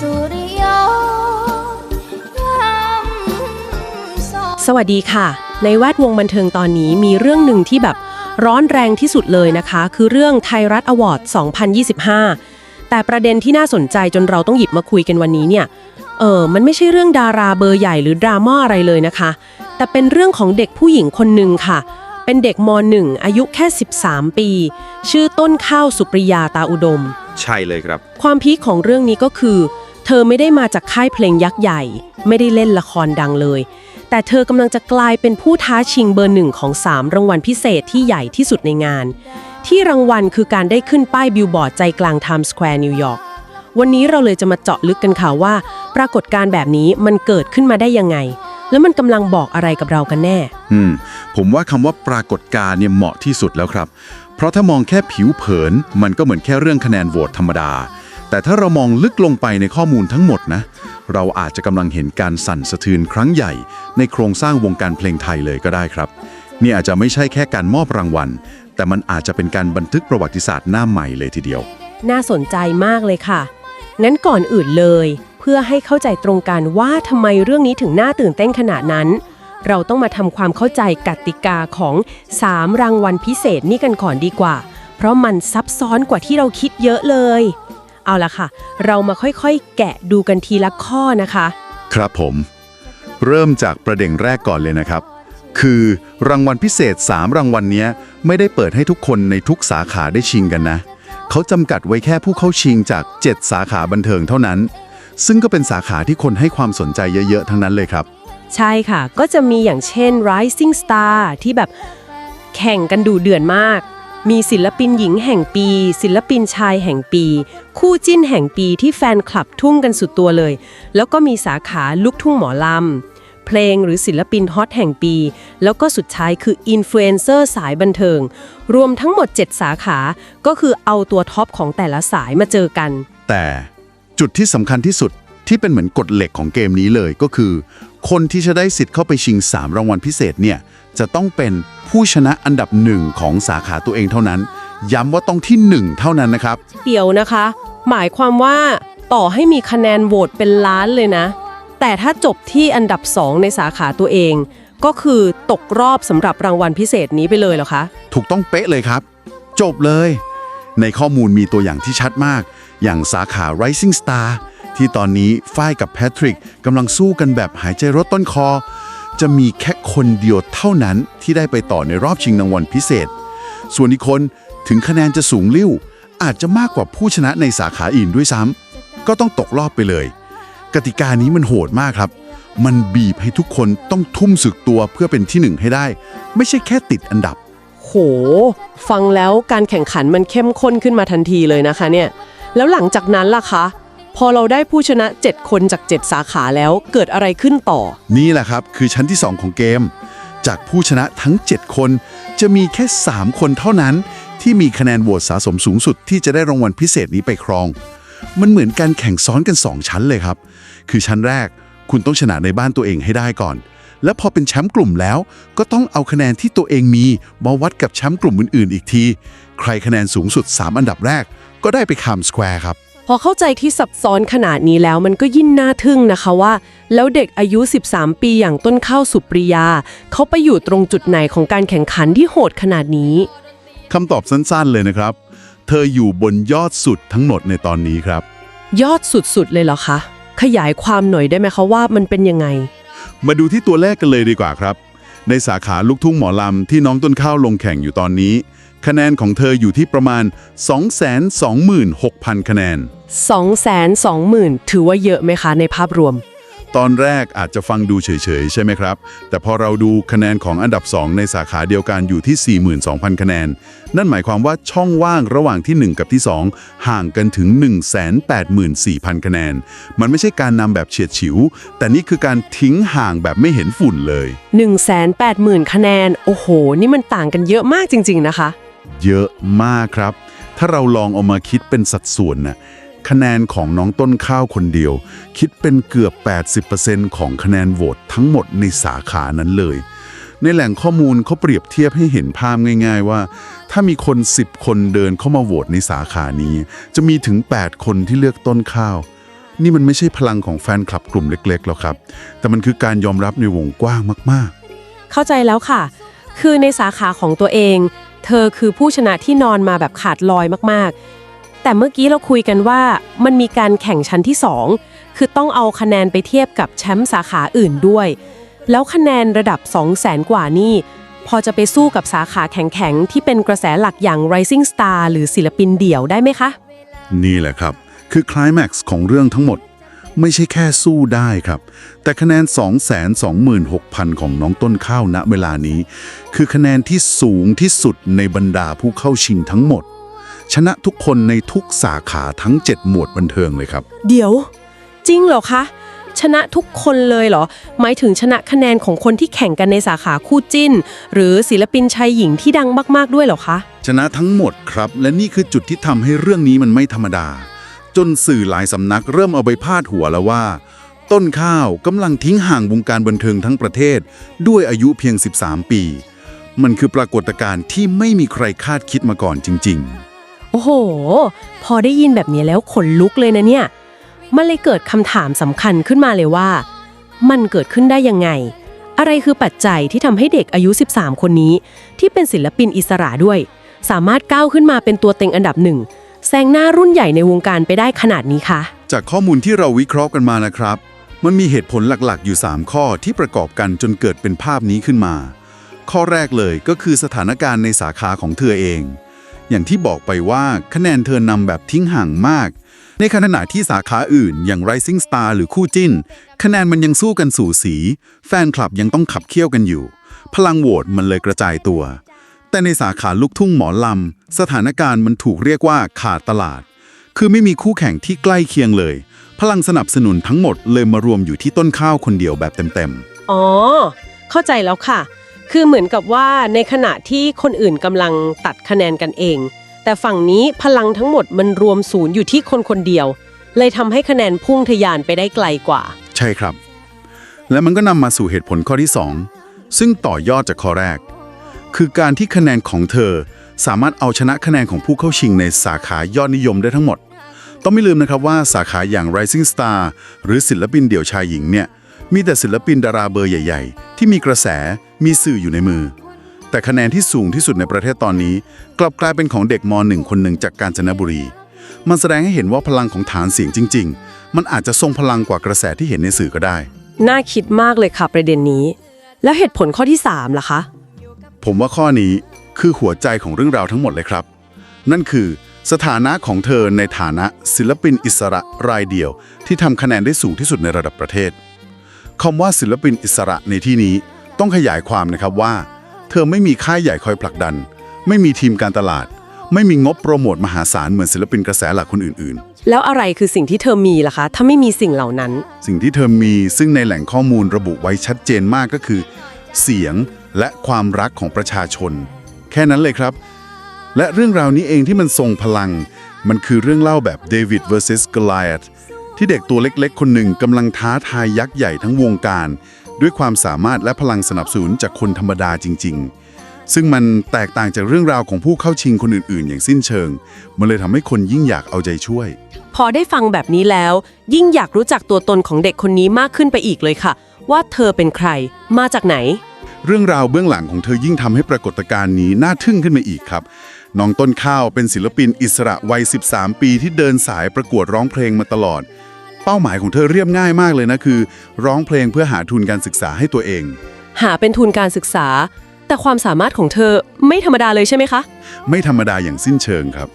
สุริยยามสองสวัสดีค่ะ ในแวดวงบันเทิงตอนนี้มีเรื่องหนึ่งที่แบบร้อนแรงที่สุดเลยนะคะ คือเรื่องไทยรัฐอวอร์ด 2025 แต่ประเด็นที่น่าสนใจจนเราต้องหยิบมาคุยกันวันนี้เนี่ย เออมันไม่ใช่เรื่องดาราเบอร์ใหญ่หรือดราม่าอะไรเลยนะคะ แต่เป็นเรื่องของเด็กผู้หญิงคนหนึ่งค่ะ เป็นเด็กม .1 อายุแค่ 13 ปี ชื่อต้นข้าวสุปริยาตาอุดม ใช่เลยครับ ความพีคของเรื่องนี้ก็คือ เธอไม่ได้มาจากค่ายเพลงยักษ์ใหญ่ ไม่ได้เล่นละครดังเลย แต่เธอกำลังจะกลายเป็นผู้ท้าชิงเบอร์หนึ่งของ 3 รางวัลพิเศษที่ใหญ่ที่สุดในงาน ที่รางวัลคือการได้ขึ้นป้ายบิลบอร์ดใจกลางไทม์สแควร์นิวยอร์กวันนี้เราเลยจะมาเจาะลึกกันค่ะว่า ปรากฏการณ์แบบนี้มันเกิดขึ้นมาได้ยังไง แล้วมันกำลังบอกอะไรกับเรากันแน่ อืม ผมว่าคำว่าปรากฏการณ์เนี่ยเหมาะที่สุดแล้วครับ เพราะถ้ามองแค่ผิวเผิน มันก็เหมือนแค่เรื่องคะแนนโหวตธรรมดา แต่ถ้าเรามองลึกลงไปในข้อมูลทั้งหมดนะ เราอาจจะกำลังเห็นการสั่นสะเทือนครั้งใหญ่ ในโครงสร้างวงการเพลงไทยเลยก็ได้ครับ นี่อาจจะไม่ใช่แค่การมอบรางวัล แต่มันอาจจะเป็นการบันทึกประวัติศาสตร์หน้าใหม่เลยทีเดียว น่าสนใจมากเลยค่ะ งั้นก่อนอื่นเลย เพื่อให้เข้าใจตรงกันว่าทำไมเรื่องนี้ถึงน่าตื่นเต้นขนาดนั้น เราต้องมาทำความเข้าใจกติกาของ 3 รางวัลพิเศษนี่กันก่อนดีกว่า เพราะมันซับซ้อนกว่าที่เราคิดเยอะเลย เอาละค่ะ เรามาค่อยๆ แกะดูกันทีละข้อนะคะ ครับผม เริ่มจากประเด็นแรกก่อนเลยนะครับ คือรางวัลพิเศษ 3 รางวัลเนี้ยไม่ได้เปิดให้ทุกคนในทุกสาขาได้ชิงกันนะ เขาจำกัดไว้แค่ผู้เข้าชิงจาก 7 สาขาบันเทิงเท่านั้น ซึ่งก็เป็นสาขาที่คนให้ความสนใจเยอะๆ ทั้งนั้นเลยครับ ใช่ค่ะ ก็จะมีอย่างเช่น Rising Star ที่แบบแข่งกันดูเดือดมาก มีศิลปินหญิงแห่งปี ศิลปินชายแห่งปี คู่จิ้นแห่งปีที่แฟนคลับทุ่มกันสุดตัวเลย แล้วก็มีสาขาลูกทุ่งหมอลำ เพลงหรือศิลปินฮอตแห่งปี แล้วก็สุดท้ายคืออินฟลูเอนเซอร์สายบันเทิง รวมทั้งหมด 7 สาขา ก็คือเอาตัวท็อปของแต่ละสายมาเจอกัน แต่จุดที่สำคัญที่สุดที่เป็นเหมือนกฎเหล็กของเกมนี้เลยก็คือ คนที่จะได้สิทธิ์เข้าไปชิง 3 รางวัลพิเศษเนี่ยจะต้องเป็นผู้ชนะอันดับหนึ่งของสาขาตัวเองเท่านั้น ย้ำว่าต้องที่หนึ่งเท่านั้นนะครับ เดี๋ยวนะคะ หมายความว่าต่อให้มีคะแนนโหวตเป็นล้านเลยนะ แต่ถ้าจบที่อันดับ2ในสาขาตัวเอง ก็คือตกรอบสำหรับรางวัลพิเศษนี้ไปเลยเหรอคะ ถูกต้องเป๊ะเลยครับ จบเลย ในข้อมูลมีตัวอย่างที่ชัดมาก อย่างสาขา Rising Star ที่ตอนนี้ฝ้ายกับแพทริกกำลังสู้กันแบบหายใจรถต้นคอ จะมีแค่คนเดียวเท่านั้นที่ได้ไปต่อในรอบชิงรางวัลพิเศษ ส่วนอีกคนถึงคะแนนจะสูงลิ่วอาจจะมากกว่าผู้ชนะในสาขาอื่นด้วยซ้ำก็ต้องตกรอบไปเลย กติกานี้มันโหดมากครับ มันบีบให้ทุกคนต้องทุ่มสึกตัวเพื่อเป็นที่หนึ่งให้ได้ ไม่ใช่แค่ติดอันดับ โห ฟังแล้วการแข่งขันมันเข้มข้นขึ้นมาทันทีเลยนะคะเนี่ย แล้วหลังจากนั้นล่ะคะ พอเราได้ผู้ชนะ 7 คนจาก 7 สาขาแล้วเกิดอะไรขึ้นต่อ นี่แหละครับคือชั้นที่ 2 ของเกม จากผู้ชนะทั้ง 7 คน จะมีแค่ 3 คนเท่านั้น ที่มีคะแนนโหวตสะสมสูงสุดที่จะได้รางวัลพิเศษนี้ไปครอง มันเหมือนการแข่งซ้อนกัน 2 ชั้นเลยครับ คือชั้นแรก คุณต้องชนะในบ้านตัวเองให้ได้ก่อน แล้วพอเป็นแชมป์กลุ่มแล้ว ก็ต้องเอาคะแนนที่ตัวเองมีมาวัดกับแชมป์กลุ่มอื่นๆ อีกที ใครคะแนนสูงสุด 3 อันดับแรก ก็ได้ไปคามสแควร์ครับ พอเข้าใจที่ซับซ้อนขนาดนี้แล้วมันก็ยิ่งน่าทึ่งนะคะว่า แล้วเด็กอายุ 13 ปีอย่างต้นข้าวสุปริยา เขาไปอยู่ตรงจุดไหนของการแข่งขันที่โหดขนาดนี้คำตอบสั้นๆเลยนะครับ เธออยู่บนยอดสุดทั้งหมดในตอนนี้ครับ ยอดสุดๆเลยเหรอคะ ขยายความหน่อยได้ไหมคะว่ามันเป็นยังไง มาดูที่ตัวเลขกันเลยดีกว่าครับ ในสาขาลูกทุ่งหมอลำที่น้องต้นข้าวลงแข่งอยู่ตอนนี้ คะแนนของเธออยู่ที่ประมาณ 226,000 คะแนน 220,000 ถือว่าเยอะไหมคะในภาพรวม ตอนแรกอาจจะฟังดูเฉยๆ ใช่ไหมครับ แต่พอเราดูคะแนนของอันดับ 2 ในสาขาเดียวกันอยู่ที่ 42,000 คะแนน นั่นหมายความว่าช่องว่างระหว่างที่ 1 กับที่ 2 ห่างกันถึง 184,000 คะแนน มันไม่ใช่การนำแบบเฉียดฉิว แต่นี่คือการทิ้งห่างแบบไม่เห็นฝุ่นเลย 180,000 คะแนน โอ้โห นี่มันต่างกันเยอะมากจริง ๆ นะคะ เยอะมากครับ ถ้าเราลองเอามาคิดเป็นสัดส่วนน่ะคะแนนของน้องต้นข้าวคนเดียว คิดเป็นเกือบ 80%ของคะแนนโหวตทั้งหมดในสาขานั้นเลย ในแหล่งข้อมูลเขาเปรียบเทียบให้เห็นภาพง่าย ๆ ว่า ถ้ามีคน 10 คนเดินเข้ามาโหวตในสาขานี้ จะมีถึง 8 คนที่เลือกต้นข้าว นี่มันไม่ใช่พลังของแฟนคลับกลุ่มเล็กๆหรอกครับ แต่มันคือการยอมรับในวงกว้างมากๆ เข้าใจแล้วค่ะ คือในสาขาของตัวเอง เธอคือผู้ชนะที่นอนมาแบบขาดลอยมากๆ แต่เมื่อกี้เราคุยกันว่ามันมีการแข่งชั้นที่ 2 คือต้องเอาคะแนนไปเทียบกับแชมป์สาขาอื่นด้วย แล้วคะแนนระดับ 2 0 0แสนกว่านี่ พอจะไปสู้กับสาขาแข็งๆ ที่เป็นกระแสหลักอย่าง Rising Star หรือศิลปินเดี่ยวได้ไหมคะ นี่แหละครับ คือคลายแม็กซ์ของเรื่องทั้งหมด ไม่ใช่แค่สู้ได้ครับ แต่คะแนน 226,000 ของน้องต้นข้าวณเวลานี้ คือคะแนนที่สูงที่สุดในบรรดาผู้เข้าชิงทั้งหมด ชนะทุกคนในทุกสาขาทั้ง 7 หมวดบันเทิงเลยครับ เดี๋ยว จริงเหรอคะ ชนะทุกคนเลยเหรอ หมายถึงชนะคะแนนของคนที่แข่งกันในสาขาคู่จิ้น หรือศิลปินชายหญิงที่ดังมาก ๆ ด้วยเหรอคะ ชนะทั้งหมดครับ และนี่คือจุดที่ทำให้เรื่องนี้มันไม่ธรรมดา จนสื่อหลายสำนักเริ่มเอาไปพาดหัวแล้วว่า ต้นข้าวกำลังทิ้งห่างวงการบันเทิงทั้งประเทศ ด้วยอายุเพียง 13 ปี มันคือปรากฏการณ์ที่ไม่มีใครคาดคิดมาก่อนจริง ๆ โอ้โห พอได้ยินแบบนี้แล้วขนลุกเลยนะเนี่ย มันเลยเกิดคำถามสำคัญขึ้นมาเลยว่า มันเกิดขึ้นได้ยังไง อะไรคือปัจจัยที่ทำให้เด็กอายุ 13 คนนี้ ที่เป็นศิลปินอิสระด้วย สามารถก้าวขึ้นมาเป็นตัวเต็งอันดับหนึ่ง แซงหน้ารุ่นใหญ่ในวงการไปได้ขนาดนี้คะจากข้อมูลที่เราวิเคราะห์กันมานะครับ มันมีเหตุผลหลักๆ อยู่ 3 ข้อที่ประกอบกันจนเกิดเป็นภาพนี้ขึ้นมา ข้อแรกเลยก็คือสถานการณ์ในสาขาของเธอเอง อย่างที่บอกไปว่าคะแนนเธอนำแบบทิ้งห่างมาก ในขณะที่สาขาอื่น อย่าง Rising Star หรือคู่จิ้น คะแนนมันยังสู้กันสู่สี แฟนคลับยังต้องขับเคี่ยวกันอยู่ พลังโหวตมันเลยกระจายตัว แต่ในสาขาลูกทุ่งหมอลำ สถานการณ์มันถูกเรียกว่าขาดตลาด คือไม่มีคู่แข่งที่ใกล้เคียงเลย พลังสนับสนุนทั้งหมดเลยมารวมอยู่ที่ต้นข้าวคนเดียวแบบเต็มๆ อ๋อ เข้าใจแล้วค่ะ คือเหมือนกับว่าในขณะที่คนอื่นกำลังตัดคะแนนกันเอง แต่ฝั่งนี้พลังทั้งหมดมันรวมศูนย์อยู่ที่คนคนเดียว เลยทำให้คะแนนพุ่งทะยานไปได้ไกลกว่า ใช่ครับ และมันก็นำมาสู่เหตุผลข้อที่ 2 ซึ่งต่อยอดจากข้อแรก คือการที่คะแนนของเธอ สามารถเอาชนะคะแนนของผู้เข้าชิงในสาขายอดนิยมได้ทั้งหมด ต้องไม่ลืมนะครับว่าสาขาอย่าง Rising Star หรือศิลปินเดี่ยวชายหญิงเนี่ยมีแต่ศิลปินดาราเบอร์ใหญ่ ๆ ที่มีกระแสมีสื่ออยู่ในมือ แต่คะแนนที่สูงที่สุดในประเทศตอนนี้ กลับกลายเป็นของเด็กม .1 คนหนึ่งจากกาญจนบุรีมันแสดงให้เห็นว่าพลังของฐานเสียงจริง ๆ มันอาจจะทรงพลังกว่ากระแสที่เห็นในสื่อก็ได้ น่าคิดมากเลยค่ะประเด็นนี้ แล้วเหตุผลข้อที่ 3 ล่ะคะ ผมว่าข้อนี้คือหัวใจของเรื่องราวทั้งหมดเลยครับ นั่นคือสถานะของเธอในฐานะศิลปินอิสระรายเดียว ที่ทำคะแนนได้สูงที่สุดในระดับประเทศคำว่าศิลปินอิสระในที่นี้ต้องขยายความนะครับว่า เธอไม่มีค่ายใหญ่คอยผลักดัน ไม่มีทีมการตลาด ไม่มีงบโปรโมทมหาศาลเหมือนศิลปินกระแสหลักคนอื่นแล้วอะไรคือสิ่งที่เธอมีล่ะคะ ถ้าไม่มีสิ่งเหล่านั้นๆสิ่งที่เธอมีซึ่งในแหล่งข้อมูลระบุไว้ชัดเจนมากก็คือ เสียงและความรักของประชาชน แค่นั้นเลยครับ และเรื่องราวนี้เองที่มันทรงพลัง มันคือเรื่องเล่าแบบเดวิด vs Goliath ที่เด็กตัวเล็กๆ คนหนึ่งกำลังท้าทายยักษ์ใหญ่ทั้งวงการ ด้วยความสามารถและพลังสนับสนุนจากคนธรรมดาจริง ๆ ซึ่งมันแตกต่างจากเรื่องราวของผู้เข้าชิงคนอื่นๆ อย่างสิ้นเชิง มันเลยทำให้คนยิ่งอยากเอาใจช่วย พอได้ฟังแบบนี้แล้ว ยิ่งอยากรู้จักตัวตนของเด็กคนนี้มากขึ้นไปอีกเลยค่ะ ว่าเธอเป็นใคร มาจากไหน เรื่องราวเบื้องหลังของเธอยิ่งทำให้ปรากฏการณ์นี้น่าทึ่งขึ้นมาอีกครับ น้องต้นข้าวเป็นศิลปินอิสระวัย 13 ปีที่เดินสายประกวดร้องเพลงมาตลอด เป้าหมายของเธอเรียบง่ายมากเลยนะคือ ร้องเพลงเพื่อหาทุนการศึกษาให้ตัวเอง หาเป็นทุนการศึกษา แต่ความสามารถของเธอไม่ธรรมดาเลยใช่ไหมคะ ไม่ธรรมดาอย่างสิ้นเชิงครับ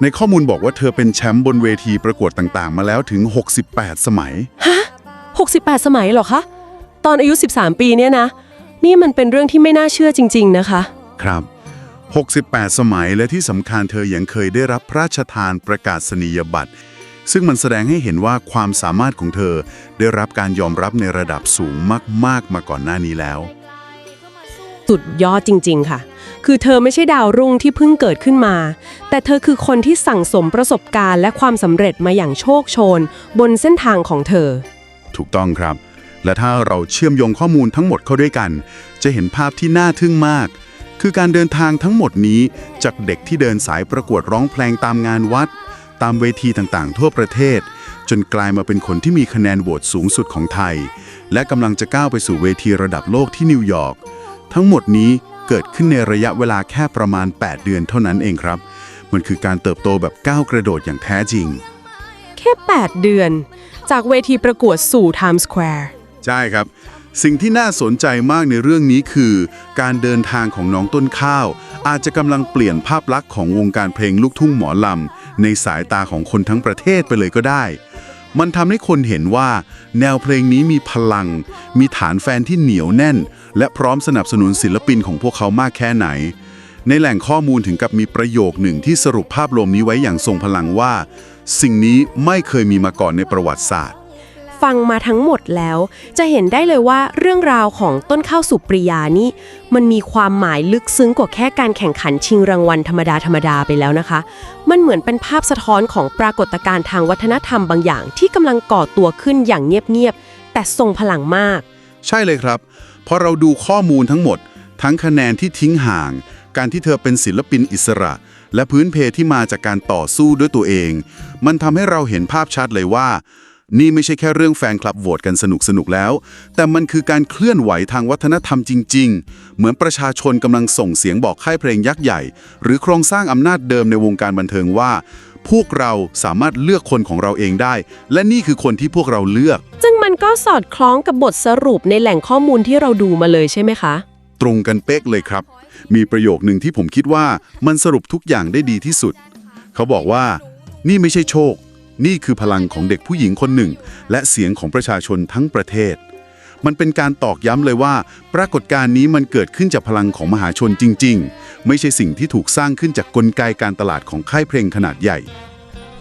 ในข้อมูลบอกว่าเธอเป็นแชมป์บนเวทีประกวดต่างๆ มาแล้วถึง 68 สมัย68 สมัยเหรอคะ ตอนอายุ 13 ปีเนี่ยนะ นี่มันเป็นเรื่องที่ไม่น่าเชื่อจริง ๆ นะคะ ครับ 68 สมัยและที่สำคัญเธอยังเคยได้รับพระราชทานประกาศนียบัตร ซึ่งมันแสดงให้เห็นว่าความสามารถของเธอได้รับการยอมรับในระดับสูงมาก ๆ มาก่อนหน้านี้แล้ว สุดยอดจริง ๆ ค่ะ คือเธอไม่ใช่ดาวรุ่งที่เพิ่งเกิดขึ้นมา แต่เธอคือคนที่สั่งสมประสบการณ์และความสำเร็จมาอย่างโชคโชน บนเส้นทางของเธอ ถูกต้องครับ และถ้าเราเชื่อมโยงข้อมูลทั้งหมดเข้าด้วยกัน จะเห็นภาพที่น่าทึ่งมาก คือการเดินทางทั้งหมดนี้จากเด็กที่เดินสายประกวดร้องเพลงตามงานวัด ตามเวทีต่างๆ ทั่วประเทศ จนกลายมาเป็นคนที่มีคะแนนโหวตสูงสุดของไทย และกำลังจะก้าวไปสู่เวทีระดับโลกที่นิวยอร์กทั้งหมดนี้เกิดขึ้นในระยะเวลาแค่ประมาณ 8 เดือนเท่านั้นเองครับ มันคือการเติบโตแบบก้าวกระโดดอย่างแท้จริง แค่ 8 เดือน จากเวทีประกวดสู่ Times Square ใช่ครับ สิ่งที่น่าสนใจมากในเรื่องนี้คือ การเดินทางของน้องต้นข้าว อาจจะกำลังเปลี่ยนภาพลักษณ์ของวงการเพลงลูกทุ่งหมอลำ ในสายตาของคนทั้งประเทศไปเลยก็ได้ มันทำให้คนเห็นว่า แนวเพลงนี้มีพลัง มีฐานแฟนที่เหนียวแน่น และพร้อมสนับสนุนศิลปินของพวกเขามากแค่ไหนในแหล่งข้อมูลถึงกับมีประโยคหนึ่งที่สรุปภาพรวมนี้ไว้อย่างทรงพลังว่า สิ่งนี้ไม่เคยมีมาก่อนในประวัติศาสตร์ ฟังมาทั้งหมดแล้ว จะเห็นได้เลยว่าเรื่องราวของต้นข้าวสุปริยานี่มันมีความหมายลึกซึ้งกว่าแค่การแข่งขันชิงรางวัลธรรมดาธรรมดาไปแล้วนะคะ มันเหมือนเป็นภาพสะท้อนของปรากฏการณ์ทางวัฒนธรรมบางอย่าง ที่กำลังก่อตัวขึ้นอย่างเงียบๆแต่ทรงพลังมาก ใช่เลยครับพอเราดูข้อมูลทั้งหมด ทั้งคะแนนที่ทิ้งห่าง การที่เธอเป็นศิลปินอิสระ และพื้นเพที่มาจากการต่อสู้ด้วยตัวเอง มันทำให้เราเห็นภาพชัดเลยว่า นี่ไม่ใช่แค่เรื่องแฟนคลับโหวตกันสนุกสนุกๆแล้ว แต่มันคือการเคลื่อนไหวทางวัฒนธรรมจริง ๆ เหมือนประชาชนกำลังส่งเสียงบอกค่ายเพลงยักษ์ใหญ่ หรือโครงสร้างอำนาจเดิมในวงการบันเทิงว่า พวกเราสามารถเลือกคนของเราเองได้ และนี่คือคนที่พวกเราเลือก ซึ่งมันก็สอดคล้องกับบทสรุปในแหล่งข้อมูลที่เราดูมาเลยใช่ไหมคะ ตรงกันเป๊กเลยครับ มีประโยคหนึ่งที่ผมคิดว่ามันสรุปทุกอย่างได้ดีที่สุด เขาบอกว่า นี่ไม่ใช่โชค นี่คือพลังของเด็กผู้หญิงคนหนึ่ง และเสียงของประชาชนทั้งประเทศ มันเป็นการตอกย้ำเลยว่า ปรากฏการณ์นี้มันเกิดขึ้นจากพลังของมหาชนจริง ๆ ไม่ใช่สิ่งที่ถูกสร้างขึ้นจากกลไกการตลาดของค่ายเพลงขนาดใหญ่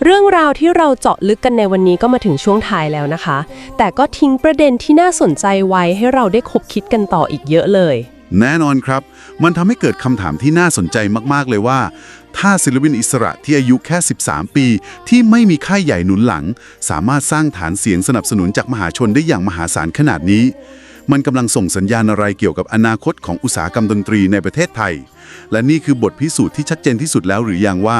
เรื่องราวที่เราเจาะลึกกันในวันนี้ก็มาถึงช่วงท้ายแล้วนะคะ แต่ก็ทิ้งประเด็นที่น่าสนใจไว้ให้เราได้คบคิดกันต่ออีกเยอะเลย แน่นอนครับ มันทำให้เกิดคำถามที่น่าสนใจมากๆเลยว่า ถ้าศิลปินอิสระที่อายุแค่ 13 ปี ที่ไม่มีค่ายใหญ่หนุนหลัง สามารถสร้างฐานเสียงสนับสนุนจากมหาชนได้อย่างมหาศาลขนาดนี้ มันกำลังส่งสัญญาณอะไรเกี่ยวกับอนาคตของอุตสาหกรรมดนตรีในประเทศไทย และนี่คือบทพิสูจน์ที่ชัดเจนที่สุดแล้วหรือยังว่า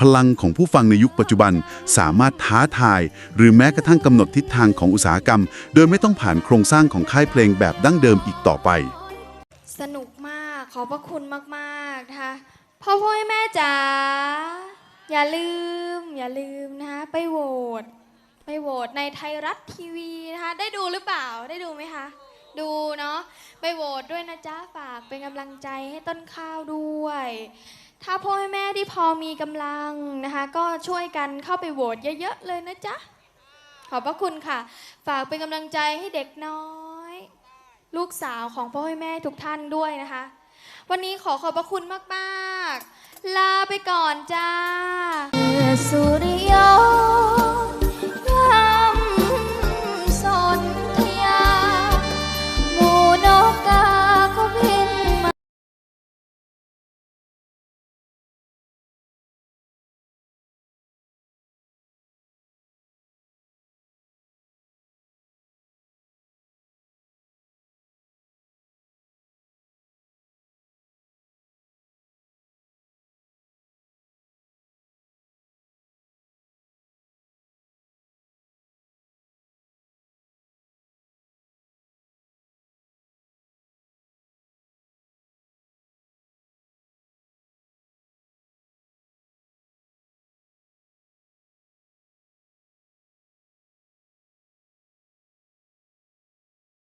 พลังของผู้ฟังในยุคปัจจุบันสามารถท้าทาย หรือแม้กระทั่งกำหนดทิศทางของอุตสาหกรรม โดยไม่ต้องผ่านโครงสร้างของค่ายเพลงแบบดั้งเดิมอีกต่อไป สนุกมากขอบพระคุณมากๆนะคะ พ่อพ่อแม่จ๋าอย่าลืม อย่าลืมนะคะไปโหวตไปโหวตในไทยรัฐทีวีนะคะได้ดูหรือเปล่าได้ดูไหมคะ ดูเนาะไปโหวตด้วยนะจ๊ะฝากเป็นกำลังใจให้ต้นข้าวด้วย ถ้าพ่อแม่ที่พอมีกำลังนะคะ ก็ช่วยกันเข้าไปโหวตเยอะๆเลยนะจ๊ะขอบพระคุณค่ะ ฝากเป็นกำลังใจให้เด็กน้อย ลูกสาวของพ่อแม่ทุกท่านด้วยนะคะ วันนี้ขอขอบพระคุณมาก ๆ ลาไปก่อนจ้าสุริ